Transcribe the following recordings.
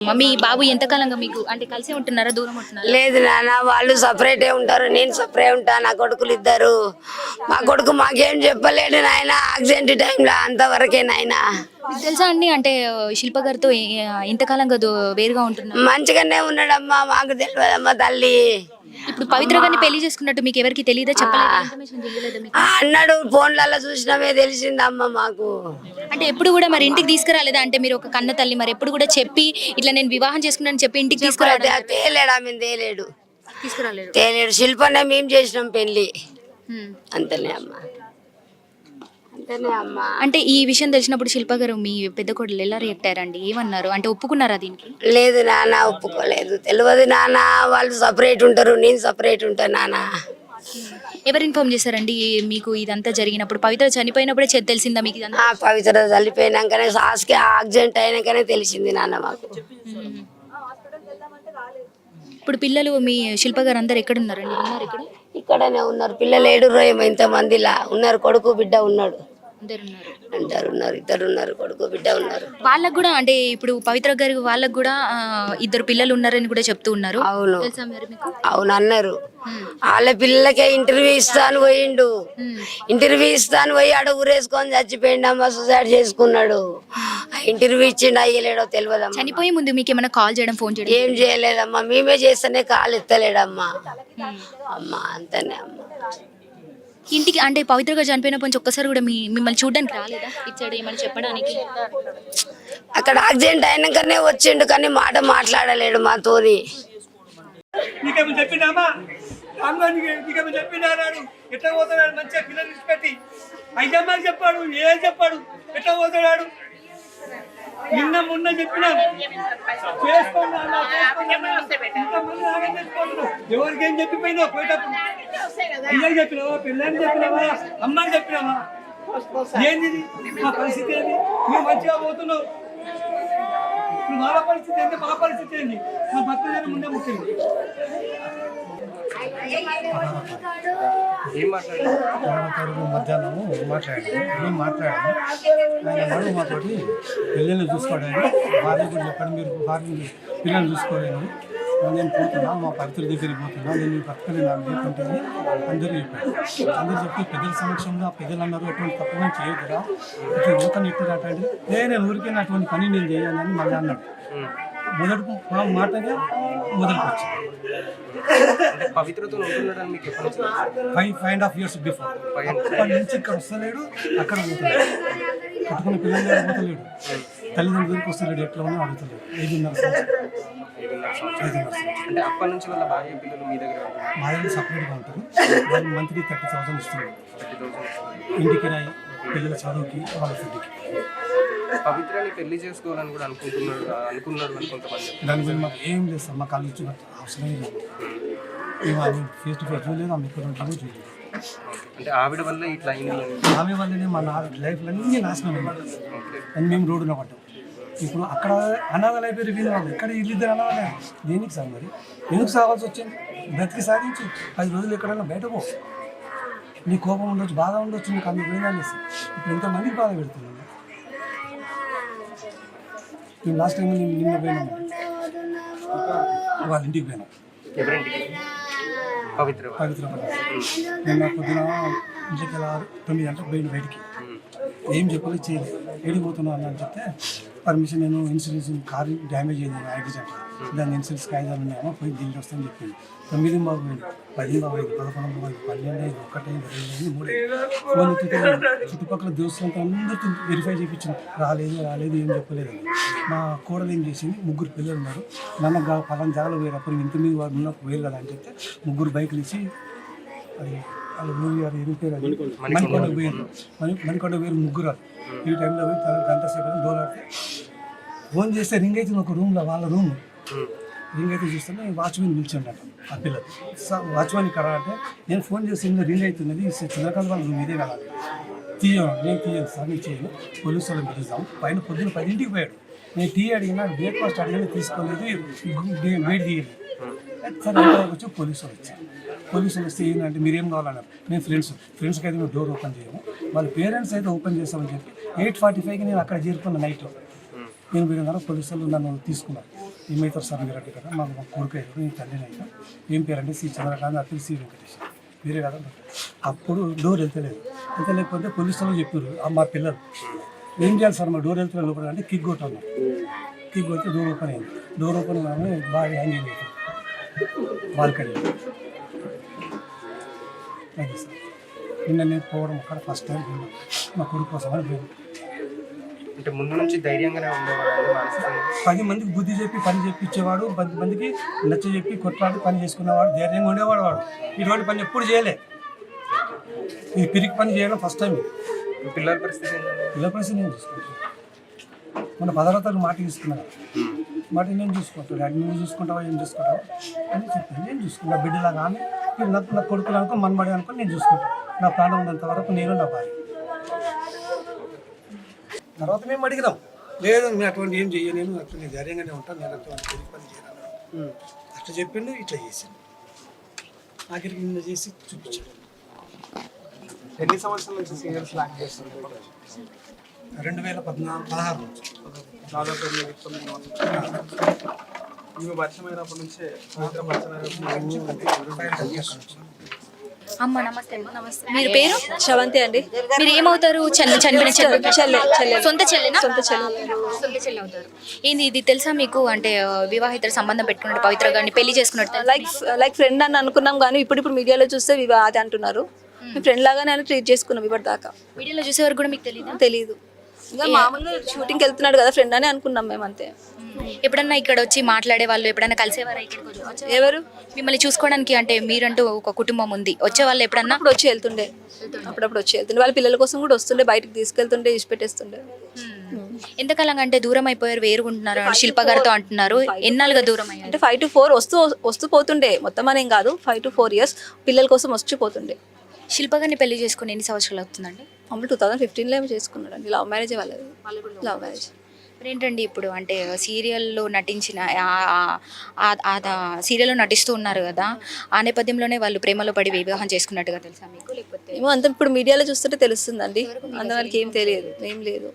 మీ బాబు ఎంతకాలంగా మీకు అంటే కలిసే ఉంటున్నారా? దూరం ఉంటున్నారా? లేదు నాన్న వాళ్ళు సపరేటే ఉంటారు. నేను సపరేట్ ఉంటా నా కొడుకులు ఇద్దరు. మా కొడుకు మాకేం చెప్పలేడు నాయన యాక్సిడెంట్ టైంలో అంతవరకే నాయన. తెలుసా అండి అంటే శిల్ప గారితో ఎంతకాలంగా వేరుగా ఉంటున్నారు? మంచిగానే ఉన్నాడమ్మా మాకు తెలియదమ్మా తల్లి. ఇప్పుడు పవిత్ర గారిని పెళ్ళి చేసుకున్నట్టు మీకు ఎవరికి తెలియదా? చెప్పలేదు? అన్నాడు ఫోన్లలో చూసినామే తెలిసిందమ్మా మాకు. అంటే ఎప్పుడు కూడా మరి ఇంటికి తీసుకురాలేదా? అంటే మీరు ఒక కన్న తల్లి మరి ఎప్పుడు కూడా చెప్పి ఇట్లా నేను వివాహం చేసుకున్నాను చెప్పి ఇంటికి తీసుకురాలేదు తేలేడు ఆమె తేలేడు. తీసుకురాలేడు తేలేడు. శిల్పనే మేము చేసినాం పెళ్ళి. అంతనే అమ్మా. అంతనే అమ్మా. అంటే ఈ విషయం తెలిసినప్పుడు శిల్ప గారు మీ పెద్ద కోడలు ఎలా రియాక్ట్ అయ్యారండి? ఏమన్నారు? అంటే ఒప్పుకున్నారా దీనికి? లేదు నాన్న ఒప్పుకోలేదు. తెలియదు నాన్న వాళ్ళు సపరేట్ ఉంటారు నేను సపరేట్ ఉంటాను నాన్న. ఎవరు ఇన్ఫార్మ్ చేశారండి? మీకు ఇదంతా జరిగినప్పుడు? పవిత్ర చనిపోయినప్పుడే చె- తెలిసిందా మీకు ఇదంతా? ఆ పవిత్ర చల్లిపోయినాకనే సాస్కి యాక్సిడెంట్ అయినాకనే తెలిసింది నాన్న మాకు. మ్మ్. ఇప్పుడు పిల్లలు మీ శిల్ప గారు అందరు ఎక్కడ ఉన్నారండి ఉన్నారు ఇక్కడ? ఇక్కడనే ఉన్నారు. పిల్లలు ఏడు ఏమో ఇంతమందిలా. ఉన్నారు కొడుకు బిడ్డ ఉన్నాడు. అందరు ఉన్నారు ఇద్దరు ఉన్నారు కొడుకు బిడ్డ ఉన్నారు. వాళ్ళకు కూడా అంటే ఇప్పుడు పవిత్ర గారి వాళ్ళకు కూడా ఆ, ఇద్దరు పిల్లలు ఉన్నారని కూడా చెప్తూ ఉన్నారు. అవును. తెలుసా మరి మీకు? అవును అన్నారు. వాళ్ళ పిల్లలకే ఇంటర్వ్యూ ఇస్తాను పోయిండు. ఇంటర్వ్యూ ఇస్తాను పోయి ఆడ ఊరేసుకొని చచ్చిపోయిండు అమ్మ సూసైడ్ చేసుకున్నాడు. ఆ ఇంటర్వ్యూ ఇచ్చిండు అయ్యలేడో తెలియదమ్మా. చనిపోయే ముందు మీకు ఏమైనా కాల్ చేయడం ఫోన్ చేయడం ఏం చేయలేదమ్మా మేమే చేస్తేనే కాలు ఎత్తలేడమ్మా. మ్మ్. అమ్మా అంతనే అమ్మా. ఇంటికి అంటే పవిత్ర గారు చనిపోయినప్పటి నుంచి ఒక్కసారి కూడా మీ మిమ్మల్ని చూడడానికి రాలేదా? ఇచ్చాడు ఏమైనా చెప్పడానికి? అక్కడ యాక్సిడెంట్ అయినాకనే వచ్చిండు కానీ మాట మాట్లాడలేడు మాతోని. నీకేమో నీకేమో చెప్పిందాడు ఎట్లా పోతున్నాడు మంచిగా పిల్లలు చెప్పాడు ఏం చెప్పాడు? ఎట్లా పోతున్నాడు నిన్న మొన్న చెప్పినాం చేసుకోండి అన్న, చేసుకోండి పోయేటప్పుడు. అయ్యకి చెప్పినావా? పిల్లని చెప్పినావా? అమ్మకి చెప్పినావా? ఏంది మా పరిస్థితి ఏంది? నువ్వు మంచిగా పోతున్నావు. ఇప్పుడు వాళ్ళ పరిస్థితి ఏంటి మా పరిస్థితి ఏంటి మా భక్తులు ముందే ముఖ్యం తరగతి మధ్యాహ్నము మాట్లాడాను. మేము మాట్లాడాము ఆయన వాడు మాతోటి పిల్లల్ని చూసుకోవడానికి భార్య కూడా చెప్పండి మీరు భార్య పిల్లల్ని చూసుకోలేను నేను పోతున్నా మా పవిత్ర దగ్గరికి పోతున్నా. నేను మీ పక్కనే నాకు లేకుంటే అందరూ చెప్పారు. అందరూ చెప్పి పెద్దల సమక్షంలో ఆ పెద్దలు అన్నారు అటువంటి తప్పు నేను చేయొద్దురా. ఇట్లా యువతను "లే, నేను ఊరికే అటువంటి పని నేను చేయాలని మళ్ళీ అన్నాడు. మొదటి మా మాటగా మొదలుకు వచ్చింది ఉంటున్నాడని మీకు? Five five and half years before. అప్పటి నుంచి ఇక్కడ వస్తలేడు అక్కడ కట్టుకున్న పిల్లలు దగ్గర పోతలేడు. తల్లిదండ్రుల దగ్గరికి వస్తలేడు ఎట్లా ఉన్నా అడుగుతలేడు. ఐదున్నర అంటే అప్పటి నుంచి వాళ్ళ భార్య పిల్లలు మీ దగ్గర మా దగ్గర సపరేట్గా ఉంటారు. వాళ్ళు మంత్లీ థర్టీ థౌసండ్ ఇస్తున్నారు ఇంటికి రాయి పిల్లల చదువుకి వాళ్ళ ఫుడ్కి పవిత్రని పెళ్ళి చేసుకోవాలని కూడా అనుకుంటున్నాడు అనుకున్నాడు అని కొంతమంది. దాని గురించి మాకు ఏం లేదు సార్ మా కళ్ళు ఇచ్చి అవసరమే లేదు. అది ఫేస్ టు ఫేస్ చూడలేదు ఆమె ఇక్కడ ఉంటామో చూడలేదు. అంటే ఆవిడ వల్ల ఇట్లా అయింది ఆమె వల్లనే మా నా లైఫ్లో అన్నీ నాశనం అయింది. అని మేము రోడ్డున పడ్డాం. ఇప్పుడు అక్కడ అనాథలు అయిపోయారు వీళ్ళు వాళ్ళు ఇక్కడ వీళ్ళిద్దరు అనాథలే. దేనికి సార్ మరి? ఎందుకు సాగాల్సి వచ్చింది? బ్రతికి సాధించు. పది రోజులు ఎక్కడైనా బయట పో. నీ కోపం ఉండొచ్చు బాధ ఉండొచ్చు నీకు అందుకు పోయిందనేసి ఇప్పుడు ఎంతమందికి బాధ పెడుతున్నాను మేము లాస్ట్ టైం నేను నిన్న పోయినాం. వాళ్ళ ఇంటికి పోయినాం. పవిత్ర. పవిత్ర నిన్న పొద్దున ఇంటికి తొమ్మిది గంటలకు పోయింది బయటికి. ఏం చెప్పలేదు చేయలేదు. వెళ్ళిపోతున్నా అని చెప్తే పర్మిషన్ నేను ఇన్సూరెన్స్ కారు డ్యామేజ్ అయింది యాక్సిడెంట్. దాని ఇన్సూరెన్స్ కాగితాలు ఉన్నాయో పోయి దీనికి వస్తాను చెప్పింది. తొమ్మిది బాబు అయింది పది బాబు అయింది పదకొండు బాబు అయింది పన్నెండు అయింది ఒకటి రెండు అయింది మూడు ఫోన్ ఎత్తితే చుట్టుపక్కల దోస్తులంతా అందరితో వెరిఫై చేయించింది రాలేదు రాలేదు ఏం చెప్పలేదు. మా కోడలు ఏం చేసింది? ముగ్గురు పిల్లలు ఉన్నారు. నన్ను గా- పలానా జాగాలో పోయారు. అప్పుడు ఇంత మీద వారు ఉన్నప్పుడు పోయారు కదా అని చెప్తే ముగ్గురు బైకులు ఇచ్చి అది వాళ్ళ ఎరిగిపోయారు అది? మణికొండ. పోయారు మణి పోయారు ముగ్గురు. ఈ టైంలో పోయి తన గంట సేపు డోలాడితే ఫోన్ చేస్తే రింగ్ అయితే ఒక రూమ్లో వాళ్ళ రూమ్ రింగ్ అయితే చూస్తే వాచ్మెన్ నిల్చుండట ఆ పిల్లలు సార్ వాచ్మెన్ ఇక్కడ అంటే నేను ఫోన్ చేసి ఇందులో రింగ్ అవుతున్నది చిన్నకాల వాళ్ళ రూమ్ ఇదే కదా. తీయను నేను తీయను సార్ నేను చేయను. పోలీసు వాళ్ళని పిలుస్తాం పైన పొద్దున్న పదింటికి పోయాడు. నేను టీ అడిగినా బ్రేక్ఫాస్ట్ అడిగినా తీసుకోలేదు వేడి తీయలేదు. సరే అంతవరకు వచ్చి పోలీసు వాళ్ళు వచ్చారు. పోలీసు వస్తే ఏంటంటే మీరేం కావాలన్నారు? మేము ఫ్రెండ్స్ ఫ్రెండ్స్కి అయితే మేము డోర్ ఓపెన్ చేయము. వాళ్ళ పేరెంట్స్ అయితే ఓపెన్ చేస్తామని చెప్పి ఎయిట్ ఫార్టీ ఫైవ్కి నేను అక్కడ చేరుకున్న నైట్లో నేను పోయిన పోలీసులు వాళ్ళు నన్ను తీసుకున్నారు. ఏమవుతారు సార్ మీరు అంటే కదా మాకు మా కొడుకు అయ్యారు నేను తండ్రిని అయ్యా ఏం పేరంటే సి చంద్రకాంత్ అతను సి వెంకటేష్. మీరే కదా అప్పుడు డోర్ వెళ్తలేదు. వెళ్తలేకపోతే పోలీసు వాళ్ళు చెప్పారు "ఆ, మా పిల్లలు. ఏం చేయాలి సార్? మా డోర్ వెళ్తున్న లోపల. అంటే కిక్ కొట్టాను కిక్ కొట్టి డోర్ ఓపెన్ అయింది. డోర్ ఓపెన్ కానీ బాగా హ్యాంగింగ్ అవుతుంది బాల్కనీ. సార్. నిన్న నేను పోవడం అక్కడ ఫస్ట్ టైం పోయినా మా కొడుకు కోసం అని పోయాను అంటే ముందు నుంచి ధైర్యంగానే ఉండేవాడు పది మందికి బుద్ధి చెప్పి పని చెప్పించేవాడు పది మందికి నచ్చ చెప్పి కొట్లాడి పని చేసుకునేవాడు ధైర్యంగా ఉండేవాడు వాడు. ఇటువంటి పని ఎప్పుడు చేయలే. ఈ పిరికి పని చేయడం ఫస్ట్ టైం పిల్లల పరిస్థితి ఏంటంటే పిల్ల పరిస్థితి నేను చూసుకుంటాను. మన పదవతలు మాట తీసుకున్నాను. మాట నేను చూసుకుంటాను. నువ్వు చూసుకుంటావా ఏం చూసుకుంటావా? అని చెప్పాను. నేను బిడ్డలాగా ఆమె వీళ్ళు నాకు నా కొడుకులు అనుకో మనబడి అనుకో నేను చూసుకుంటాను నా ప్రాణం ఉన్నంత వరకు నేను నా భార్య. తర్వాత మేము అడిగినాం. లేదు నేను అటువంటి ఏం చెయ్య నేను అట్లా నేను ధైర్యంగానే ఉంటాను నేను అటువంటి పని చేయను అట్లా చెప్పిండు ఇట్లా చేసిండు. ఆఖరికి నిన్న చేసి చూపించాడు. ఎన్ని సంవత్సరాల నుంచి సీరియల్స్ లాక్ చేస్తున్నారు? రెండు వేల పద్నాలుగు పదహారు నుంచి. పరిచయమైనప్పటి నుంచే పవిత్ర అమ్మ నమస్తే అమ్మ. నమస్తే. మీరు పేరు? శ్రవంతి అండి. మీరు ఏమవుతారు? చల్ల చనిపోయిన చెల్లె చెల్లె, చెల్లె. సొంత చెల్లెనా? సొంత చెల్లె. సొంత చెల్లె అవుతారు. ఏంది ఇది తెలుసా మీకు? అంటే ఆ, వివాహితర సంబంధం పెట్టుకున్నట్టు పవిత్ర గారిని పెళ్ళి చేసుకున్నట్టు? లైక్ లైక్ ఫ్రెండ్ అని అనుకున్నాం కానీ ఇప్పుడు ఇప్పుడు మీడియాలో చూస్తే వివా అది అంటున్నారు. మీ ఫ్రెండ్ లాగానే ట్రీట్ చేసుకున్నాం ఇప్పటి దాకా వీడియోలో చూసే వరకు కూడా మీకు తెలియదా తెలీదు. ఇంకా మామూలుగా షూటింగ్కి వెళ్తున్నాడు కదా ఫ్రెండ్ అని అనుకున్నాం మేము అంతే. ఎప్పుడన్నా ఇక్కడ వచ్చి మాట్లాడే వాళ్ళు ఎప్పుడన్నా కలిసేవారా ఇక్కడికి ఎవరు? మిమ్మల్ని చూసుకోవడానికి అంటే మీరంటూ ఒక కుటుంబం ఉంది. వచ్చే వాళ్ళు ఎప్పుడన్నా? అప్పుడు వచ్చి వెళ్తుండే. అప్పుడప్పుడు వచ్చి వెళ్తుండే. వాళ్ళ పిల్లల కోసం కూడా వస్తుండే బయటకు తీసుకెళ్తుండే ఇచ్చి పెట్టేస్తుండే. ఎంతకాలం అంటే దూరం అయిపోయారు వేరుగుంటున్నారు అని శిల్ప గారితో అంటున్నారు. ఎన్నాళ్ళుగా దూరం అయ్యారు? అంటే ఫైవ్ టు ఫోర్ వస్తూ వస్తూ పోతుండే. మొత్తం అనేం కాదు. ఫైవ్ టు ఫోర్ ఇయర్స్ పిల్లల కోసం వచ్చి పోతుండే. శిల్ప గారిని పెళ్ళి చేసుకుని ఎన్ని సంవత్సరాలు అవుతుందండి? మమ్మల్ని టూ థౌసండ్ ఫిఫ్టీన్లో ఏమో చేసుకున్నాడు అండి లవ్ మ్యారేజ్ వాళ్ళది. లవ్ మ్యారేజ్ ఏంటండి ఇప్పుడు అంటే సీరియల్లో నటించిన సీరియల్లో నటిస్తూ ఉన్నారు కదా ఆ నేపథ్యంలోనే వాళ్ళు ప్రేమలో పడి వివాహం చేసుకున్నట్టుగా తెలుసా మీకు? లేకపోతే ఏమో అంత ఇప్పుడు మీడియాలో చూస్తుంటే తెలుస్తుందండి. అంతవరకు ఏం తెలియదు. ఏం లేదు.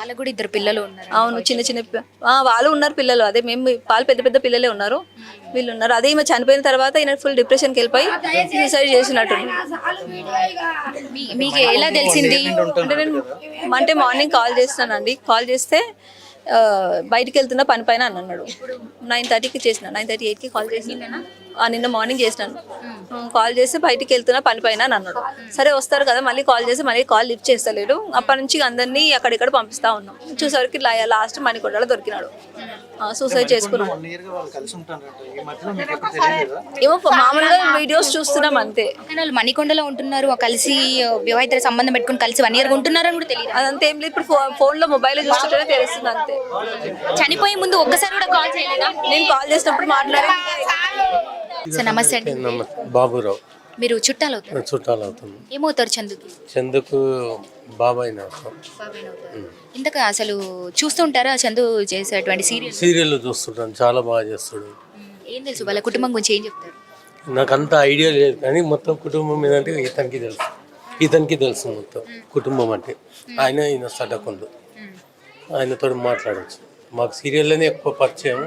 వాళ్ళకు కూడా ఇద్దరు పిల్లలు ఉన్నారు అవును చిన్న చిన్న పి- ఆ, వాళ్ళు ఉన్నారు పిల్లలు. అదే మేము వాళ్ళు పెద్ద పెద్ద పిల్లలే ఉన్నారు. వీళ్ళు ఉన్నారు. అదే ఈమె చనిపోయిన తర్వాత ఈయన ఫుల్ డిప్రెషన్కి వెళ్ళిపోయి సూసైడ్ చేసినట్టు. మీ- మీకు ఎలా తెలిసింది? అంటే నేను అంటే మార్నింగ్ కాల్ చేస్తానండి. కాల్ చేస్తే ఆ, బయటికి వెళ్తున్న పని పైన అని అన్నాడు నైన్ థర్టీకి చేసిన. నైన్ థర్టీ ఎయిట్కి కాల్ చేసిన. నిన్న మార్నింగ్ చేసినాను. కాల్ చేస్తే బయటికి వెళ్తున్నా పని పైన అని అన్నాడు. సరే వస్తారు కదా మళ్ళీ కాల్ చేసి మళ్ళీ కాల్ లిఫ్ట్ చేస్తలేడు. అప్పటి నుంచి అందరినీ అక్కడిక్కడ పంపిస్తా ఉన్నాం. చూసేవరకు లాస్ట్ మణికొండలో దొరికినాడు. సూసైడ్ చేసుకున్నాడు. ఏమో మామూలుగా వీడియోస్ చూస్తున్నాం అంతే. వాళ్ళు మణికొండలో ఉంటున్నారు కలిసి వివాహిత సంబంధం పెట్టుకుని కలిసి వన్ ఇయర్ ఉంటున్నారని కూడా తెలియదు. అదంతా ఏం లేదు. ఇప్పుడు ఫో- ఫోన్లో మొబైల్ చూస్తుంటేనే తెలుస్తుంది అంతే. చనిపోయే ముందు ఒక్కసారి కూడా కాల్ చేయలేదా? నేను కాల్ చేసినప్పుడు మాట్లాడి నమస్తే అండి. బాబురావు. మీరు చుట్టాలు అవుతారు చుట్టాలు అవుతుంది ఏమవుతారు చందుకి? చందుకు బాబాయ్ ఇంతక అసలు చూస్తుంటారా చందు చేసేటువంటి సీరియల్? సీరియల్ చూస్తుంటాను చాలా బాగా చేస్తాడు. ఏం తెలుసు? వాళ్ళ కుటుంబం గురించి ఏం చెప్తారు? నాకు అంత ఐడియా లేదు కానీ మొత్తం కుటుంబం అంటే ఇతనికి తెలుసు. ఇతనికి తెలుసు మొత్తం కుటుంబం అంటే. ఆయన ఈయన సడకుండు. ఆయనతో మాట్లాడచ్చు. మాకు సీరియల్లోనే ఎక్కువ పరిచయం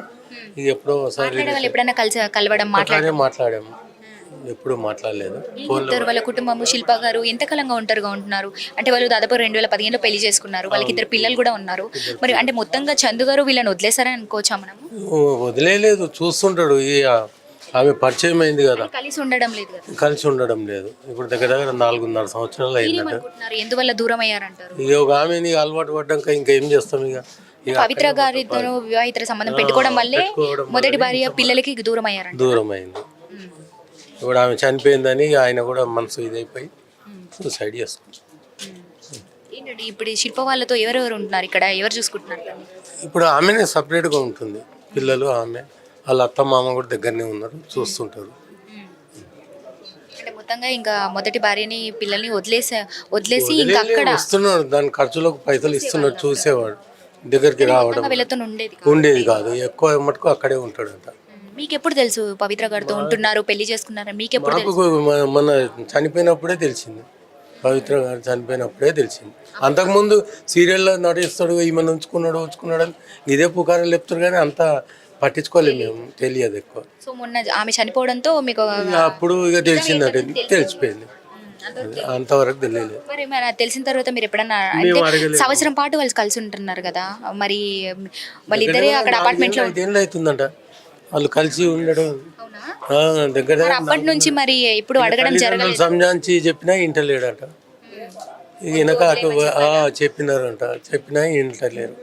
ఇది ఎప్పుడో ఒకసారి వాళ్ళు ఎప్పుడైనా కలిసి కలవడం మాట్లాడ మాట్లాడాము. ఎప్పుడు మాట్లాడలేదు. చెప్తారు వాళ్ళ కుటుంబము శిల్ప గారు ఎంతకాలంగా ఒంటరిగా ఉంటున్నారు? అంటే వాళ్ళు దాదాపు రెండు వేల పదిహేనులో పెళ్ళి చేసుకున్నారు. వాళ్ళకి ఇద్దరు పిల్లలు కూడా ఉన్నారు. మరి అంటే మొత్తంగా చందు గారు వీళ్ళని వదిలేశారని అనుకోవచ్చా మనము వదిలేదు చూస్తుంటాడు ఈ ఆమె పరిచయం అయింది కదా. కలిసి ఉండడం లేదు కదా. కలిసి ఉండడం లేదు. ఇప్పుడు దగ్గర దగ్గర నాలుగున్నర సంవత్సరాలు అయిందట అనుకుంటున్నారు? ఎందువల్ల దూరం అయ్యారంటారు ఇక ఒక ఆమె నీకు అలవాటు పడ్డాక ఇంకా ఏం చేస్తాం ఇక? ఇక పవిత్ర గారితో వివాహిత సంబంధం పెట్టుకోవడం వల్లే పెట్టుకోవడం మొదటి భార్య పిల్లలకి దూరం అయ్యారంట దూరం అయింది ఇప్పుడు ఆమె చనిపోయిందని ఆయన కూడా మనసు ఇదైపోయి సూసైడ్ చేసుకుంది. ఏంటండి ఇప్పుడు ఈ శిల్ప వాళ్ళతో ఎవరెవరు ఉంటున్నారు ఇక్కడ? ఎవరు చూసుకుంటున్నారు? ఇప్పుడు ఆమెనే సపరేట్గా ఉంటుంది. పిల్లలు ఆమె. వాళ్ళ అత్త మామ కూడా దగ్గరనే ఉన్నారు చూస్తుంటారు. అంటే మొత్తంగా ఇంకా మొదటి భార్యని పిల్లల్ని వదిలేసి వదిలేసి ఇంకా అక్కడ వస్తున్నాడు. దాని ఖర్చులకు పైసలు ఇస్తున్నాడు చూసేవాడు దగ్గరికి రావడం వీళ్ళతో ఉండేది ఉండేది కాదు. ఎక్కువ మటుకు అక్కడే ఉంటాడంట. మీకు ఎప్పుడు తెలుసు పవిత్ర గారితో ఉంటున్నారు పెళ్ళి చేసుకున్నారు మీకు ఎప్పుడు మన- మన చనిపోయినప్పుడే తెలిసింది. పవిత్ర గారు చనిపోయినప్పుడే తెలిసింది. అంతకుముందు సీరియల్లో నటిస్తాడు ఈమెను ఉంచుకున్నాడు ఉంచుకున్నాడు అని ఇదే పుకారం చెప్తారు కానీ అంత పట్టించుకోలేము మేము తెలియదు ఎక్కువ. సో మొన్న ఆమె చనిపోవడంతో మీకు అప్పుడు ఇక తెలిసిందంటే తెలిసిపోయింది. అంతవరకు తెలియలేదు. మరి మరి అది తెలిసిన తర్వాత మీరు ఎప్పుడన్నా అంటే. సంవత్సరం పాటు వాళ్ళు కలిసి ఉంటున్నారు కదా మరి వాళ్ళిద్దరే అక్కడ అపార్ట్మెంట్లో ఐదేళ్ళు అవుతుందంట. వాళ్ళు కలిసి ఉండడం. దగ్గర అప్పటి నుంచి మరి ఇప్పుడు అడగడం జరగలేదు. సంజాంచి చెప్పినా ఇంటలేడట ఈయనక చెప్పినారంట. చెప్పినా ఇంటలేరు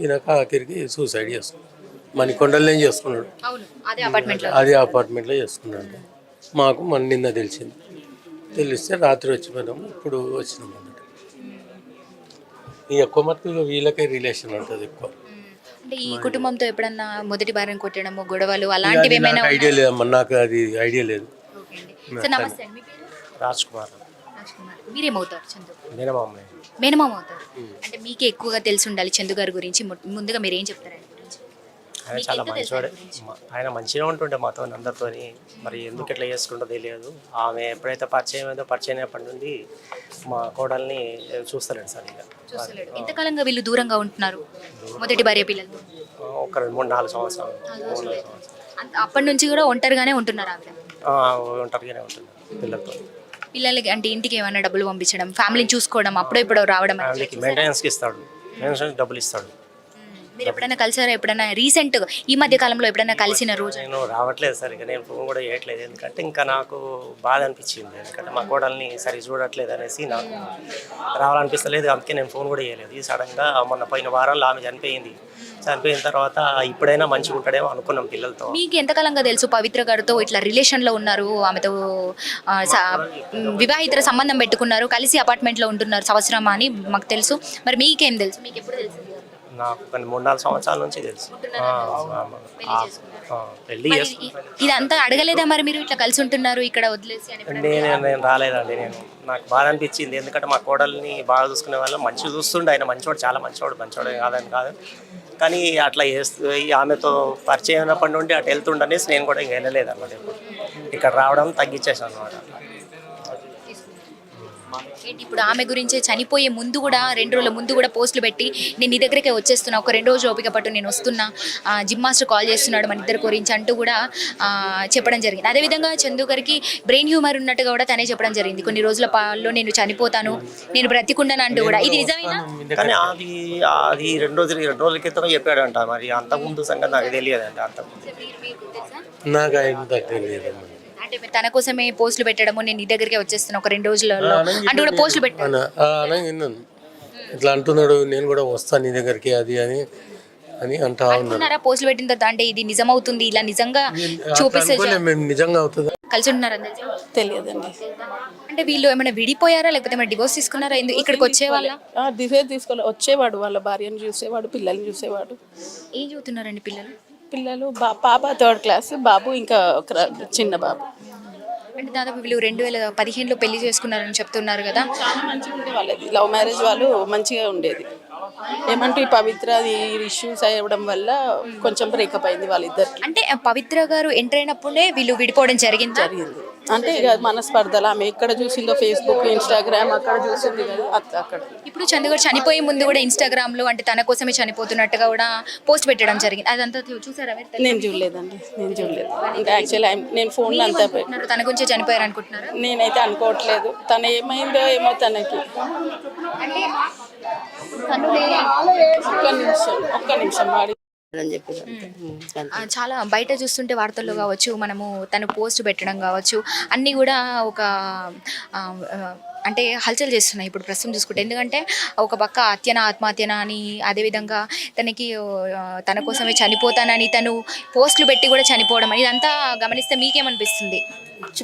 ఈయనక ఆఖరికి సూసైడ్ చేసుకున్నాడు మణికొండలనే చేసుకున్నాడు? అవును అదే అపార్ట్మెంట్లో. అది అపార్ట్మెంట్లో చేసుకున్నాడు. మాకు మన నిన్న తెలిసింది. తెలిస్తే రాత్రి వచ్చిపోయినాము ఇప్పుడు వచ్చినాం అన్నట్టు ఈ ఎక్కువ మటుకు వీళ్ళకే రిలేషన్ ఉంటుంది ఎక్కువ. అంటే ఈ కుటుంబంతో ఎప్పుడన్నా మొదటి భార్యను కొట్టడము గొడవలు అలాంటివి ఏమైనా ఐడియా లేదమ్మా నాకు అది ఐడియా లేదు. నమస్తే అండి మీ పేరు? రాజ్ కుమార్ మీరేమవుతారు చందు? మినిమం మేనమామ అవుతారు. అంటే మీకే ఎక్కువగా తెలిసి ఉండాలి చందు గారి గురించి. ముందుగా మీరు ఏం చెప్తారు ఆయన చాలా మంచివాడే ఆయన మంచిగా ఉంటుండే మాతో అందరితోని. మరి ఎందుకు ఇట్లా చేసుకుంటో తెలియదు. ఆమె ఎప్పుడైతే పరిచయం అయిందో పరిచయం అయినప్పటి నుండి మా కోడల్ని చూస్తలేడు సార్ ఇక. ఎంతకాలంగా వీళ్ళు దూరంగా ఉంటున్నారు? మొదటి భార్య పిల్లలతో ఒక రెండు మూడు నాలుగు సంవత్సరాలు. అప్పటి నుంచి కూడా ఒంటరిగానే ఉంటున్నారు ఒంటరిగానే ఉంటుంది పిల్లలతో. పిల్లలకి అంటే ఇంటికి ఏమైనా డబ్బులు పంపించడం ఫ్యామిలీని చూసుకోవడం అప్పుడో ఇప్పుడు రావడం మెయింటెనెన్స్కి ఇస్తాడు. మెయింటెనెన్స్ డబ్బులు ఇస్తాడు. మీరు ఎప్పుడైనా కలిసారా? ఎప్పుడైనా రీసెంట్ ఈ మధ్య కాలంలో ఎప్పుడైనా కలిసిన రోజు? నేను రావట్లేదు సార్ ఇక నేను ఫోన్ కూడా చేయట్లేదు. ఎందుకంటే ఇంకా నాకు బాధ అనిపించింది. ఎందుకంటే మా కోడల్ని సరి చూడట్లేదు అనేసి నాకు రావాలనిపిస్తలేదు. అందుకే నేను ఫోన్ కూడా చేయలేదు. ఈ సడన్గా మొన్న పోయిన వారంలో ఆమె చనిపోయింది. చనిపోయిన తర్వాత ఇప్పుడైనా మంచిగా ఉంటాడేమో అనుకున్నాం పిల్లలతో. మీకు ఎంతకాలంగా తెలుసు పవిత్ర గారితో ఇట్లా రిలేషన్లో ఉన్నారు? ఆమెతో వివాహితర సంబంధం పెట్టుకున్నారు. కలిసి అపార్ట్మెంట్లో ఉంటున్నారు సంవత్సరం అని మాకు తెలుసు. మరి మీకేం తెలుసు? మీకు ఎప్పుడు తెలుసు? నాకు ఒక మూడు నాలుగు సంవత్సరాల నుంచి తెలుసు. ఆ, ఆ, ఆ, పెళ్ళి ఇదంతా అడగలేదా మరి మీరు? ఇట్లా కలిసి ఉంటున్నారు ఇక్కడ వదిలేసి అని ఎప్పుడైనా? నేను నేను రాలేదండి నేను. నాకు బాధ అనిపించింది. ఎందుకంటే మా కోడల్ని బాగా చూసుకునే వాళ్ళు. మంచిగా చూస్తుండే. ఆయన మంచివాడు చాలా మంచివాడు మంచివాడు కాదని కాదు. కానీ అట్లా చేస్తూ ఈ ఆమెతో పరిచయం అయినప్పటి నుండి అటు వెళ్తుండనేసి నేను కూడా ఇంక వెళ్ళలేదు అనమాట ఎప్పుడు. ఇక్కడ రావడం తగ్గించేసాను అనమాట ఏంటి? ఇప్పుడు ఆమె గురించి చనిపోయే ముందు కూడా రెండు రోజుల ముందు కూడా పోస్టులు పెట్టి నేను నీ దగ్గరికే వచ్చేస్తున్నా ఒక రెండు రోజులు ఓపిక పట్టు నేను వస్తున్నా జిమ్ మాస్టర్ కాల్ చేస్తున్నాడు మన ఇద్దరి గురించి అంటూ కూడా ఆ, చెప్పడం జరిగింది. అదేవిధంగా చందు గారికి బ్రెయిన్ హ్యూమర్ ఉన్నట్టుగా కూడా తనే చెప్పడం జరిగింది. కొన్ని రోజుల పాల్లో నేను చనిపోతాను నేను బ్రతికుండాను అంటూ కూడా. ఇది నిజమేనా? కానీ అది అది రెండు రోజులు రెండు రోజుల క్రితం చెప్పాడంట. మరి అంతకుముందు సంగతి నాకు తెలియదండి అంతకుముందు. నాకు అంటే మీరు తన కోసమే పోస్టులు పెట్టడము నేను నీ దగ్గరికే వచ్చేస్తున్నా ఒక రెండు రోజులలో. అంటూ కూడా పోస్టులు పెట్టాను విన్నాను ఇట్లా అంటున్నాడు నేను కూడా వస్తాను నీ దగ్గరికి అది అని అని అంటా అనుకున్నారా పోస్టులు పెట్టిన తర్వాత అంటే ఇది నిజమవుతుంది ఇలా నిజంగా చూపిస్తే నిజంగా అవుతుందా? కలిసి ఉంటున్నారు అందరితో తెలియదండి. అంటే వీళ్ళు ఏమైనా విడిపోయారా? లేకపోతే ఏమైనా డివోర్స్ తీసుకున్నారా? ఎందుకు ఇక్కడికి వచ్చే వాళ్ళ డిసైడ్ తీసుకోలే. వచ్చేవాడు వాళ్ళ భార్యను చూసేవాడు పిల్లల్ని చూసేవాడు. ఏం చదువుతున్నారండి పిల్లలు? పిల్లలు బా పాప థర్డ్ క్లాస్ బాబు ఇంకా ఒక చిన్న బాబు. అంటే దాదాపు వీళ్ళు రెండు వేల పదిహేనులో పెళ్ళి చేసుకున్నారని చెప్తున్నారు కదా. చాలా మంచిగా ఉండే వాళ్ళది. లవ్ మ్యారేజ్ వాళ్ళు మంచిగా ఉండేది. ఏమంటే ఈ పవిత్ర ఇష్యూస్ అవ్వడం వల్ల కొంచెం బ్రేకప్ అయింది వాళ్ళిద్దరికి. అంటే పవిత్ర గారు ఎంటర్ అయినప్పుడే వీళ్ళు విడిపోవడం జరిగింది? జరిగింది. అంటే ఇక మనస్పర్ధలు ఆమె ఎక్కడ చూసిందో ఫేస్బుక్ ఇన్స్టాగ్రామ్ అక్కడ చూసింది కదా అత్త అక్కడ. ఇప్పుడు చందు గారు చనిపోయే ముందు కూడా ఇన్స్టాగ్రామ్లో అంటే తన కోసమే చనిపోతున్నట్టుగా కూడా పోస్ట్ పెట్టడం జరిగింది. అదంతా చూసారా మీరు? నేను చూడలేదండి నేను చూడలేదు. అంటే యాక్చువల్లీ నేను ఫోన్లో అంతా పె- అనుకుంటున్నారు? తన గురించే చనిపోయారు అనుకుంటున్నారా? నేనైతే అనుకోవట్లేదు. తను ఏమైందో ఏమో తనకి. ఒక్క నిమిషం ఒక్క నిమిషం వాడి అని చెప్పి ఆ, చాలా బయట చూస్తుంటే వార్తల్లో కావచ్చు మనము తను పోస్ట్ పెట్టడం కావచ్చు అన్నీ కూడా ఒక అంటే హల్చల్ చేస్తున్నాయి ఇప్పుడు ప్రస్తుతం చూసుకుంటే. ఎందుకంటే ఒక పక్క హత్యన ఆత్మహత్యన అని అదేవిధంగా తనకి తన కోసమే చనిపోతానని తను పోస్టులు పెట్టి కూడా చనిపోవడం అని ఇదంతా గమనిస్తే మీకేమనిపిస్తుంది?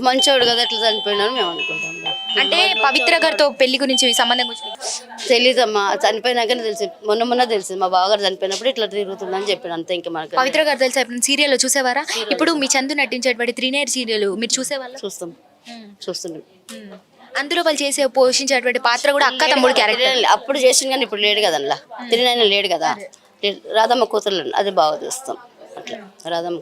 మంచోడు కదా అట్లా చనిపోయినాను మేము అనుకుంటాం. అంటే పవిత్ర గారితో పెళ్ళి గురించి సంబంధం గురించి తెలీదమ్మా చనిపోయినాకనే తెలిసి. మొన్న మొన్న తెలిసింది మా బావగారు చనిపోయినప్పుడు ఇట్లా తిరుగుతుందని చెప్పాను అంతే ఇంకా మనకు పవిత్ర గారు తెలుసా? ఇప్పుడు సీరియల్లో చూసేవారా? ఇప్పుడు మీ చందు నటించేటువంటి త్రీనేర్ సీరియల్ మీరు చూసేవాళ్ళ? చూస్తాం. చూస్తున్నాం అందులో వాళ్ళు చేసే పోషించేటువంటి పాత్ర కూడా అక్క తమ్ముడు క్యారెక్టర్ అప్పుడు చేసింది కానీ ఇప్పుడు లేడు కదనలా. తిరిగిన లేడు కదా. రాధమ్మ కూతురు అది బాగా చూస్తాం. అట్లా. రాధమ్మ